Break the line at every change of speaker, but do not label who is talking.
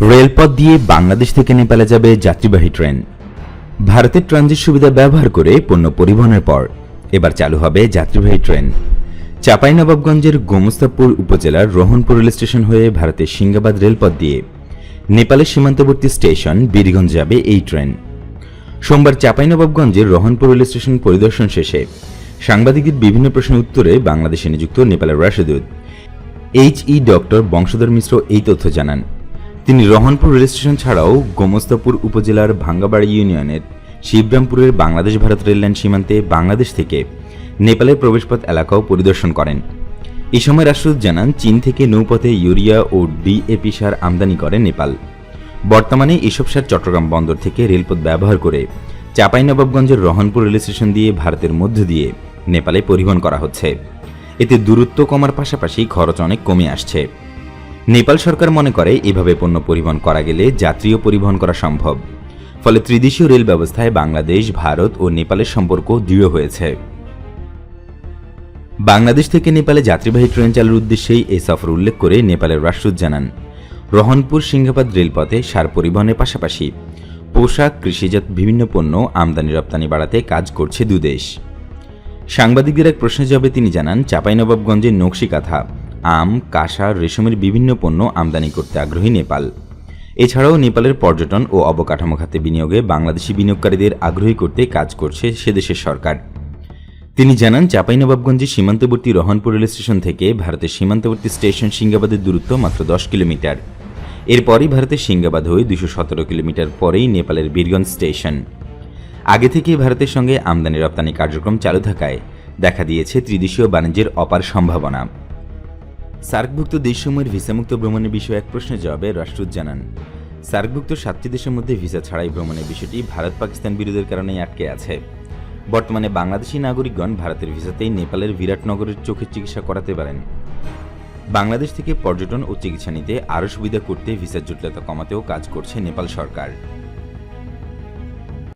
রেলপথ দিয়ে বাংলাদেশ থেকে নেপালে যাবে যাত্রীবাহী ট্রেন। ভারতের ট্রানজিট সুবিধা ব্যবহার করে পণ্য পরিবহনের পর এবার চালু হবে যাত্রীবাহী ট্রেন। চাঁপাইনবাবগঞ্জের গোমস্তাপুর উপজেলার রোহনপুর রেল স্টেশন হয়ে ভারতের সিঙ্গাবাদ রেলপথ দিয়ে নেপালের সীমান্তবর্তী স্টেশন বীরগঞ্জ যাবে এই ট্রেন। সোমবার চাঁপাইনবাবগঞ্জের রোহনপুর রেল স্টেশন পরিদর্শন শেষে সাংবাদিকদের বিভিন্ন প্রশ্নের উত্তরে বাংলাদেশে নিযুক্ত নেপালের রাষ্ট্রদূত এইচ ই ডক্টর বংশধর মিশ্র এই তথ্য জানান। তিনি রহনপুর রেল স্টেশন ছাড়াও গোমস্তাপুর উপজেলার ভাঙ্গাবাড়ি ইউনিয়নের শিবরামপুরের বাংলাদেশ ভারত রেললাইন সীমান্তে বাংলাদেশ থেকে নেপালের প্রবেশপথ এলাকাও পরিদর্শন করেন। এই সময় রাষ্ট্রদূত জানান, চীন থেকে নৌপথে ইউরিয়া ও ডিএপি সার আমদানি করে নেপাল। বর্তমানে এসব সার চট্টগ্রাম বন্দর থেকে রেলপথ ব্যবহার করে চাঁপাইনবাবগঞ্জের রহনপুর রেল স্টেশন দিয়ে ভারতের মধ্য দিয়ে নেপালে পরিবহন করা হচ্ছে। এতে দূরত্ব কমার পাশাপাশি খরচ অনেক কমে আসছে। নেপাল সরকার মনে করে এভাবে পণ্য পরিবহন করা গেলে যাত্রীও পরিবহন করা সম্ভব। ফলে ত্রিদেশীয় রেল ব্যবস্থায় বাংলাদেশ, ভারত ও নেপালের সম্পর্ক দৃঢ় হয়েছে। বাংলাদেশ থেকে নেপালে যাত্রীবাহী ট্রেন চালুর উদ্দেশ্যেই এই সফর উল্লেখ করে নেপালের রাষ্ট্রদূত জানান, রহনপুর সিংহাবাদ রেলপথে সার পরিবহনের পাশাপাশি পোশাক, কৃষিজাত বিভিন্ন পণ্য আমদানি রপ্তানি বাড়াতে কাজ করছে দুদেশ। সাংবাদিকদের এক প্রশ্নের জবাবে তিনি জানান, চাঁপাইনবাবগঞ্জের নকশিকাথা আম, কাঁসা, রেশমের বিভিন্ন পণ্য আমদানি করতে আগ্রহী নেপাল। এছাড়াও নেপালের পর্যটন ও অবকাঠামো খাতে বিনিয়োগে বাংলাদেশি বিনিয়োগকারীদের আগ্রহী করতে কাজ করছে সেদেশের সরকার। তিনি জানান চাঁপাইনবাবগঞ্জের সীমান্তবর্তী রহনপুর রেল স্টেশন থেকে ভারতের সীমান্তবর্তী স্টেশন সিঙ্গাবাদের দূরত্ব মাত্র দশ কিলোমিটার। এরপরই ভারতের সিঙ্গাবাদ হয়ে দুশো সতেরো কিলোমিটার পরেই নেপালের বীরগঞ্জ স্টেশন। আগে থেকেই ভারতের সঙ্গে আমদানি রপ্তানি কার্যক্রম চালু থাকায় দেখা দিয়েছে ত্রিদেশীয় বাণিজ্যের অপার সম্ভাবনা। সার্কভুক্ত দেশসমূহের ভিসামুক্ত ভ্রমণের বিষয়ে এক প্রশ্নের জবাবে রাষ্ট্রদূত জানান, সার্কভুক্ত সাতটি দেশের মধ্যে ভিসা ছাড়াই ভ্রমণের বিষয়টি ভারত পাকিস্তান বিরোধের কারণেই আটকে আছে। বর্তমানে বাংলাদেশি নাগরিকগণ ভারতের ভিসাতেই নেপালের বিরাটনগরের চোখের চিকিৎসা করাতে পারেন। বাংলাদেশ থেকে পর্যটন ও চিকিৎসা নিতে আরও সুবিধা করতে ভিসার জটিলতা কমাতেও কাজ করছে নেপাল সরকার।